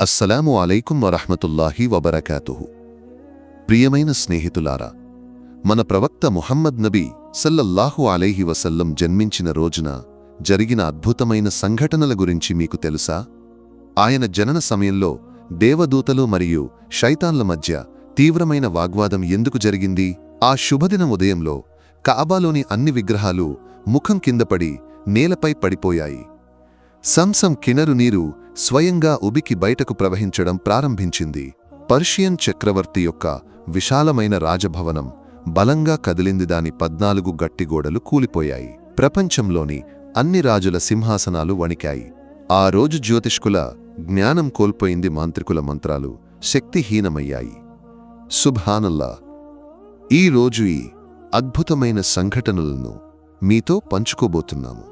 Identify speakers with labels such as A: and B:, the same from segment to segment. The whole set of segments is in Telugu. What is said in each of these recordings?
A: అస్సలాము అలైకుం వరహమతుల్లాహి వబరకాతుహు. ప్రియమైన స్నేహితులారా మన ప్రవక్త ముహమ్మద్ నబీ సల్లల్లాహు అలైహి వసల్లం జన్మించిన రోజున జరిగిన అద్భుతమైన సంఘటనల గురించి మీకు తెలుసా? ఆయన జనన సమయంలో దేవదూతలు మరియు శైతాన్ల మధ్య తీవ్రమైన వాగ్వాదం ఎందుకు జరిగింది? ఆ శుభదినం ఉదయంలో కాబాలోని అన్ని విగ్రహాలు ముఖం కిందపడి నేలపై పడిపోయాయి. సంసం కినరు నీరు స్వయంగా ఉబికి బయటకు ప్రవహించడం ప్రారంభించింది. పర్షియన్ చక్రవర్తి యొక్క విశాలమైన రాజభవనం బలంగా కదిలింది. దాని పద్నాలుగు గట్టిగోడలు కూలిపోయాయి. ప్రపంచంలోని అన్ని రాజుల సింహాసనాలు వణికాయి. ఆ రోజు జ్యోతిష్కుల జ్ఞానం కోల్పోయింది మాంత్రికుల మంత్రాలు. శక్తిహీనమయ్యాయి. సుభానల్లా! ఈ రోజు ఈ అద్భుతమైన సంఘటనలను మీతో పంచుకోబోతున్నాము.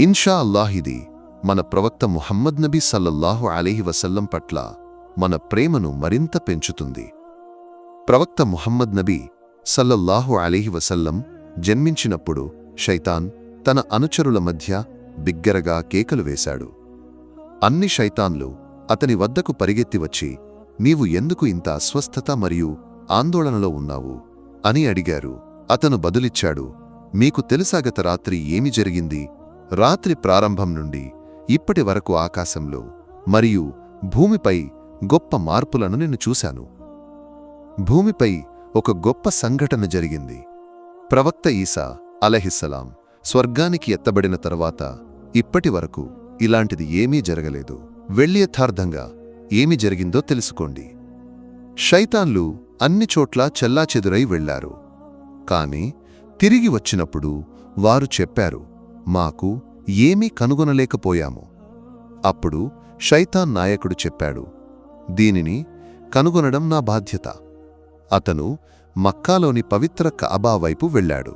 A: ఇన్షా అల్లాహిది మన ప్రవక్త ముహమ్మద్ నబీ సల్లల్లాహు అలీహి వసల్లం పట్ల మన ప్రేమను మరింత పెంచుతుంది. ప్రవక్త ముహమ్మద్ నబీ సల్లల్లాహు అలీహి వసల్లం జన్మించినప్పుడు శైతాన్ తన అనుచరుల మధ్య బిగ్గరగా కేకలు వేశాడు. అన్ని శైతాన్లు అతని వద్దకు పరిగెత్తి వచ్చి నీవు ఎందుకు ఇంత అస్వస్థత మరియు ఆందోళనలో ఉన్నావు? అని అడిగారు. అతను బదులిచ్చాడు మీకు తెలుసా గత రాత్రి ఏమి జరిగింది? రాత్రి ప్రారంభం నుండి ఇప్పటి వరకు ఆకాశంలో మరియు భూమిపై గొప్ప మార్పులను నేను చూశాను. భూమిపై ఒక గొప్ప సంఘటన జరిగింది. ప్రవక్త ఈసా అలహిస్సలాం స్వర్గానికి ఎత్తబడిన తరువాత ఇప్పటి వరకు ఇలాంటిది ఏమీ జరగలేదు. వెళ్ళి యథార్థంగా ఏమి జరిగిందో తెలుసుకోండి. శైతాన్లు అన్ని చోట్ల చెల్లాచెదురై వెళ్ళారు కాని తిరిగి వచ్చినప్పుడు వారు చెప్పారు మాకు ఏమీ కనుగొనలేకపోయాము. అప్పుడు శైతాన్ నాయకుడు చెప్పాడు దీనిని కనుగొనడం నా బాధ్యత. అతను మక్కాలోని పవిత్ర కఅబా వైపు వెళ్ళాడు.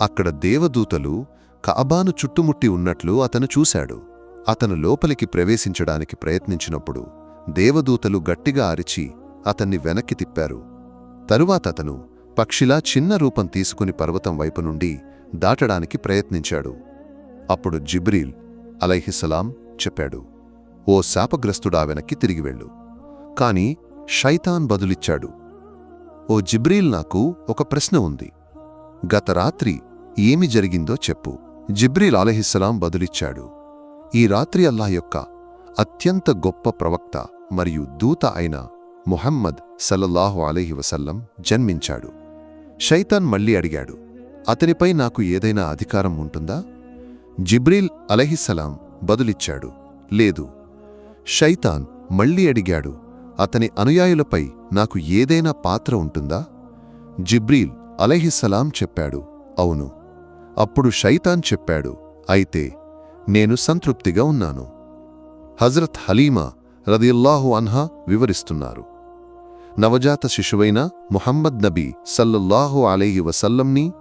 A: అక్కడ దేవదూతలు కఅబాను చుట్టుముట్టి ఉన్నట్లు అతను చూశాడు. అతను లోపలికి ప్రవేశించడానికి ప్రయత్నించినప్పుడు దేవదూతలు గట్టిగా అరిచి అతన్ని వెనక్కి తిప్పారు. తరువాత అతను పక్షిలా చిన్న రూపం తీసుకుని పర్వతం వైపు నుండి దాటడానికి ప్రయత్నించాడు. అప్పుడు జిబ్రీల్ అలైహిస్సలాం చెప్పాడు ఓ శాపగ్రస్తుడా వెనక్కి తిరిగి వెళ్ళు. కాని షైతాన్ బదులిచ్చాడు. ఓ జిబ్రీల్ నాకు ఒక ప్రశ్న ఉంది. గత రాత్రి ఏమి జరిగిందో చెప్పు. జిబ్రీల్ అలహిస్సలాం బదులిచ్చాడు ఈ రాత్రి అల్లాహ్ యొక్క అత్యంత గొప్ప ప్రవక్త మరియు దూత అయిన ముహమ్మద్ సల్లల్లాహు అలైహి వసల్లం జన్మించాడు. షైతాన్ మళ్ళీ అడిగాడు అతనిపై నాకు ఏదైనా అధికారం ఉంటుందా? జిబ్రీల్ అలహిస్సలాం బదులిచ్చాడు. లేదు షైతాన్ మళ్ళీ అడిగాడు అతని అనుయాయులపై నాకు ఏదైనా పాత్ర ఉంటుందా? జిబ్రీల్ అలహిస్సలాం చెప్పాడు అవును. అప్పుడు షైతాన్ చెప్పాడు అయితే నేను సంతృప్తిగా ఉన్నాను. హజరత్ హలీమా రదిల్లాహు అన్హా వివరిస్తున్నారు. నవజాత శిశువైన ముహమ్మద్ నబీ సల్లల్లాహు అలైహి వసల్లంని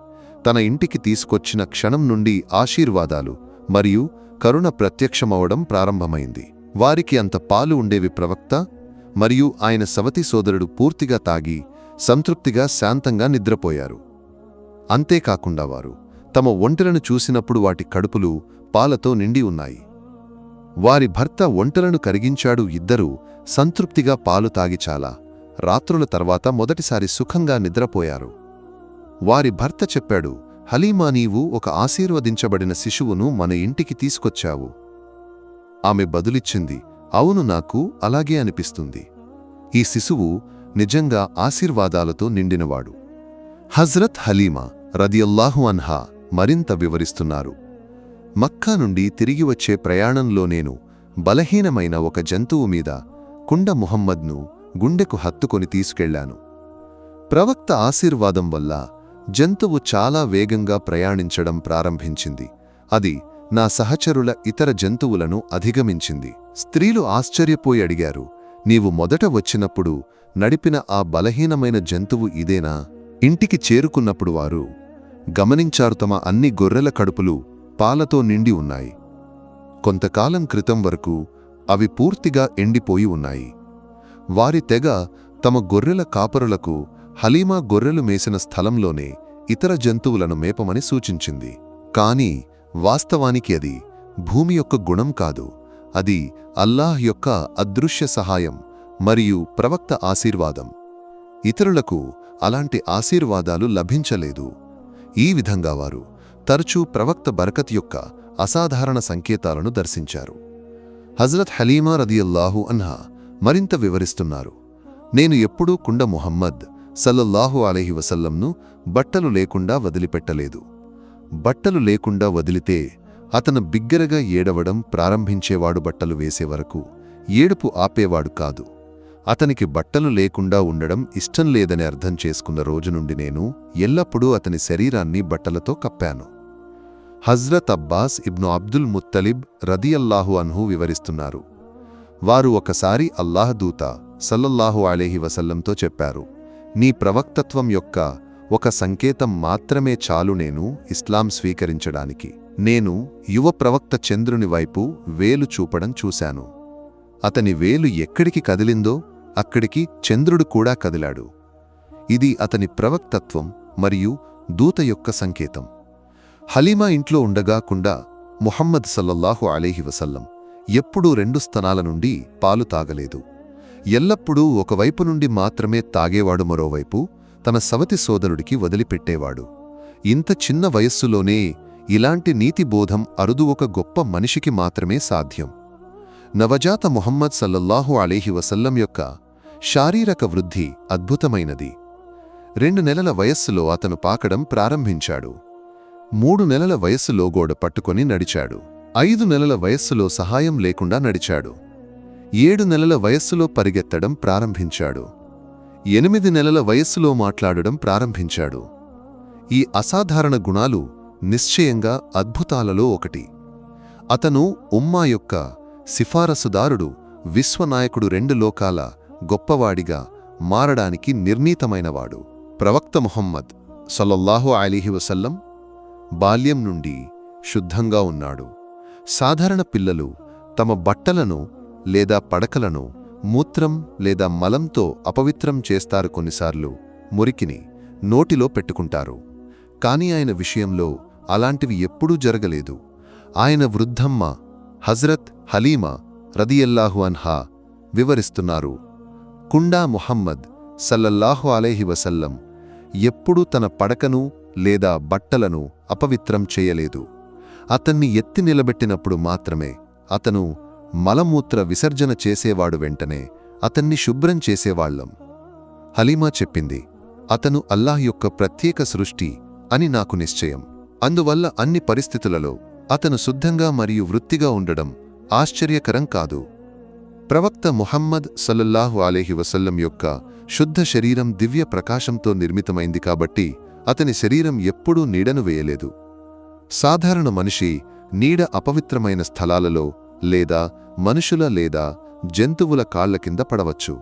A: తన ఇంటికి తీసుకొచ్చిన క్షణం నుండి ఆశీర్వాదాలు మరియు కరుణ ప్రత్యక్షమవడం ప్రారంభమైంది. వారికి అంత పాలు ఉండేవి ప్రవక్త మరియు ఆయన సవతి సోదరుడు పూర్తిగా తాగి సంతృప్తిగా శాంతంగా నిద్రపోయారు. అంతేకాకుండా వారు తమ ఒంటెలను చూసినప్పుడు వాటి కడుపులు పాలతో నిండి ఉన్నాయి. వారి భర్త ఒంటెలను కరిగించాడు ఇద్దరూ సంతృప్తిగా పాలు తాగి చాలా. రాత్రుల తర్వాత మొదటిసారి సుఖంగా నిద్రపోయారు. వారి భర్త చెప్పాడు హలీమా నీవు ఒక ఆశీర్వదించబడిన శిశువును మన ఇంటికి తీసుకొచ్చావు. ఆమె బదులిచ్చింది అవును నాకు అలాగే అనిపిస్తుంది. ఈ శిశువు నిజంగా ఆశీర్వాదాలతో నిండినవాడు. హజ్రత్ హలీమా రదియల్లాహు అన్హా మరింత వివరిస్తున్నారు మక్కా నుండి తిరిగి వచ్చే ప్రయాణంలో నేను బలహీనమైన ఒక జంతువు మీద కుండ ముహమ్మద్ను గుండెకు హత్తుకొని తీసుకెళ్ళాను ప్రవక్త ఆశీర్వాదం వల్ల జంతువు చాలా వేగంగా ప్రయాణించడం ప్రారంభించింది. అది నా సహచరుల ఇతర జంతువులను అధిగమించింది. స్త్రీలు ఆశ్చర్యపోయి అడిగారు నీవు మొదట వచ్చినప్పుడు నడిపిన ఆ బలహీనమైన జంతువు ఇదేనా? ఇంటికి చేరుకున్నప్పుడు వారు గమనించారు తమ అన్ని గొర్రెల కడుపులు పాలతో నిండి ఉన్నాయి. కొంతకాలం క్రితం వరకు అవి పూర్తిగా ఎండిపోయి ఉన్నాయి. వారి తెగ తమ గొర్రెల కాపరులకు హలీమా గొర్రెలు మేసిన స్థలంలోనే ఇతర జంతువులను మేపమని సూచించింది. కాని వాస్తవానికి అది భూమి యొక్క గుణం కాదు. అది అల్లాహ్ యొక్క అదృశ్య సహాయం మరియు ప్రవక్త ఆశీర్వాదం. ఇతరులకు అలాంటి ఆశీర్వాదాలు లభించలేదు. ఈ విధంగా వారు తరచూ ప్రవక్త బరకత్ యొక్క అసాధారణ సంకేతాలను దర్శించారు. హజరత్ హలీమా రదియల్లాహు అన్హా మరింత వివరిస్తున్నారు. నేను ఎప్పుడూ కుండ ముహమ్మద్ సల్లల్లాహు అలైహి వసల్లంను బట్టలు లేకుండా వదిలిపెట్టలేదు. బట్టలు లేకుండా వదిలితే అతను బిగ్గరగా ఏడవడం ప్రారంభించేవాడు బట్టలు వేసే వరకు ఏడుపు ఆపేవాడు కాదు. అతనికి బట్టలు లేకుండా ఉండడం ఇష్టం లేదని అర్థం చేసుకున్న రోజు నుండి నేను ఎల్లప్పుడూ అతని శరీరాన్ని బట్టలతో కప్పాను. హజ్రత్ అబ్బాస్ ఇబ్ను అబ్దుల్ ముత్తలిబ్ రదియల్లాహు అన్హు వివరిస్తున్నారు. వారు ఒకసారి అల్లాహ్ దూత సల్లల్లాహు అలేహి వసల్లంతో చెప్పారు. నీ ప్రవక్తత్వం యొక్క ఒక సంకేతం మాత్రమే చాలు నేను ఇస్లాం స్వీకరించడానికి. నేను యువ ప్రవక్త చంద్రుని వైపు వేలు చూపడం చూశాను. అతని వేలు ఎక్కడికి కదిలిందో అక్కడికి చంద్రుడు కూడా కదిలాడు. ఇది అతని ప్రవక్తత్వం మరియు దూత యొక్క సంకేతం. హలీమా ఇంట్లో ఉండగాకుండా ముహమ్మద్ సల్లల్లాహు అలీహి వసల్లం ఎప్పుడూ రెండు స్తనాల నుండి పాలు తాగలేదు. ఎల్లప్పుడూ ఒకవైపు నుండి మాత్రమే తాగేవాడు మరోవైపు తన సవతి సోదరుడికి వదిలిపెట్టేవాడు. ఇంత చిన్న వయస్సులోనే ఇలాంటి నీతిబోధం అరుదు ఒక గొప్ప మనిషికి మాత్రమే సాధ్యం. నవజాత ముహమ్మద్ సల్లల్లాహు అలీహి వసల్లం యొక్క శారీరక వృద్ధి అద్భుతమైనది. రెండు నెలల వయస్సులో అతను పాకడం ప్రారంభించాడు. మూడు నెలల వయస్సులో గోడ పట్టుకొని నడిచాడు. ఐదు నెలల వయస్సులో సహాయం లేకుండా నడిచాడు. ఏడు నెలల వయస్సులో పరిగెత్తడం ప్రారంభించాడు. ఎనిమిది నెలల వయస్సులో మాట్లాడడం ప్రారంభించాడు. ఈ అసాధారణ గుణాలు నిశ్చయంగా అద్భుతాలలో ఒకటి. అతను ఉమ్మా యొక్క సిఫారసుదారుడు విశ్వనాయకుడు రెండు లోకాల గొప్పవాడిగా మారడానికి నిర్ణీతమైనవాడు. ప్రవక్త ముహమ్మద్ సల్లల్లాహు అలీహి వసల్లం బాల్యం నుండి శుద్ధంగా ఉన్నాడు. సాధారణ పిల్లలు తమ బట్టలను లేదా పడకలను మూత్రం లేదా మలంతో అపవిత్రం చేస్తారు కొన్నిసార్లు మురికిని నోటిలో పెట్టుకుంటారు. కాని ఆయన విషయంలో అలాంటివి ఎప్పుడూ జరగలేదు. ఆయన వృద్ధమ్మ హజ్రత్ హలీమా రదియల్లాహు అన్హా వివరిస్తున్నారు. కుండా ముహమ్మద్ సల్లల్లాహు అలేహి వసల్లం ఎప్పుడూ తన పడకను లేదా బట్టలను అపవిత్రం చేయలేదు. అతన్ని ఎత్తి నిలబెట్టినప్పుడు మాత్రమే అతను మలమూత్ర విసర్జన చేసేవాడు వెంటనే అతన్ని శుభ్రం చేసేవాళ్ళం హలీమా చెప్పింది అతను అల్లాహ్ యొక్క ప్రత్యేక సృష్టి అని నాకు నిశ్చయం. అందువల్ల అన్ని పరిస్థితులలో అతను శుద్ధంగా మరియు వృత్తిగా ఉండడం ఆశ్చర్యకరం కాదు. ప్రవక్త ముహమ్మద్ సల్లల్లాహు అలేహి వసల్లం యొక్క శుద్ధ శరీరం దివ్య ప్రకాశంతో నిర్మితమైంది కాబట్టి అతని శరీరం ఎప్పుడూ నీడను వేయలేదు. సాధారణ మనిషి నీడ అపవిత్రమైన స్థలాలలో లేదా మనుషుల లేదా జంతువుల కాళ్ళ కింద పడవచ్చు.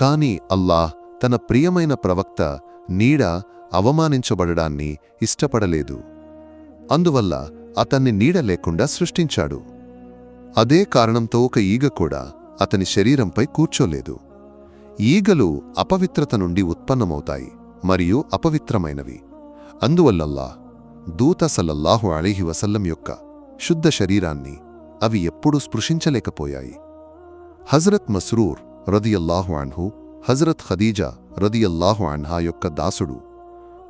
A: కాని అల్లాహ్ తన ప్రియమైన ప్రవక్త నీడ అవమానించబడడాన్ని ఇష్టపడలేదు. అందువల్ల అతన్ని నీడ లేకుండా సృష్టించాడు. అదే కారణంతో ఒక ఈగ కూడా అతని శరీరంపై కూర్చోలేదు. ఈగలు అపవిత్రత నుండి ఉత్పన్నమవుతాయి మరియు అపవిత్రమైనవి. అందువల్లల్లా దూత సల్లల్లాహు అలీహి వసల్లం యొక్క శుద్ధ శరీరాన్ని అవి ఎప్పుడూ స్పృశించలేకపోయాయి. హజరత్ మస్రూర్ రదియల్లాహు అన్హు హజరత్ ఖదీజా రదియల్లాహు అన్హా యొక్క దాసుడు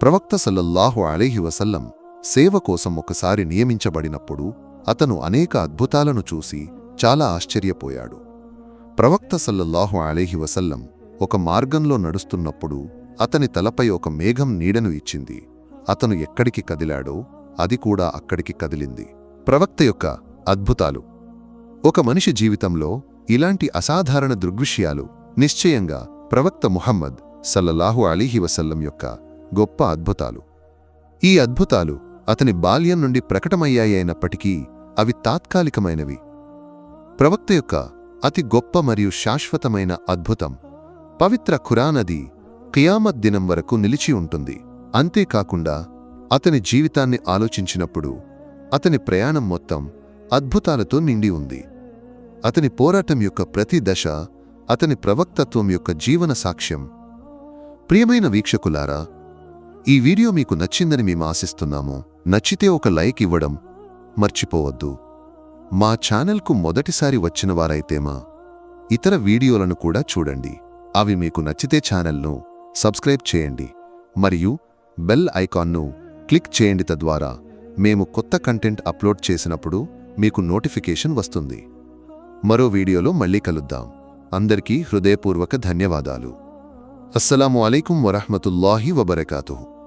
A: ప్రవక్త సల్లల్లాహు అలీహి వసల్లం సేవ కోసం ఒకసారి నియమించబడినప్పుడు అతను అనేక అద్భుతాలను చూసి చాలా ఆశ్చర్యపోయాడు. ప్రవక్త సల్లల్లాహు అలీహి వసల్లం ఒక మార్గంలో నడుస్తున్నప్పుడు అతని తలపై ఒక మేఘం నీడను ఇచ్చింది. అతను ఎక్కడికి కదిలాడో అది కూడా అక్కడికి కదిలింది. ప్రవక్త యొక్క అద్భుతాలు. ఒక మనిషి జీవితంలో ఇలాంటి అసాధారణ దృగ్విషయాలు నిశ్చయంగా ప్రవక్త ముహమ్మద్ సల్లల్లాహు అలీహి వసల్లం యొక్క గొప్ప అద్భుతాలు. ఈ అద్భుతాలు అతని బాల్యం నుండి ప్రకటమయ్యాయైనప్పటికీ అవి తాత్కాలికమైనవి. ప్రవక్త యొక్క అతి గొప్ప మరియు శాశ్వతమైన అద్భుతం పవిత్ర ఖురానది కియామత్ దినం వరకు నిలిచి ఉంటుంది. అంతేకాకుండా అతని జీవితాన్ని ఆలోచించినప్పుడు అతని ప్రయాణం మొత్తం అద్భుతాలతో నిండి ఉంది. అతని పోరాటం యొక్క ప్రతి దశ అతని ప్రవక్తత్వం యొక్క జీవన సాక్ష్యం. ప్రియమైన వీక్షకులారా ఈ వీడియో మీకు నచ్చిందని మేము ఆశిస్తున్నాము. నచ్చితే ఒక లైక్ ఇవ్వడం మర్చిపోవద్దు. మా ఛానల్కు మొదటిసారి వచ్చిన వారైతేమా ఇతర వీడియోలను కూడా చూడండి. అవి మీకు నచ్చితే ఛానల్ను సబ్స్క్రైబ్ చేయండి. మరియు బెల్ ఐకాన్ను క్లిక్ చేయండి తద్వారా మేము కొత్త కంటెంట్ అప్లోడ్ చేసినప్పుడు మీకు నోటిఫికేషన్ వస్తుంది. మరో వీడియోలో మళ్ళీ కలుద్దాం. అందరికీ హృదయపూర్వక ధన్యవాదాలు. అస్సలాము అలైకుం వరహ్మతుల్లాహి వబరకాతుహు.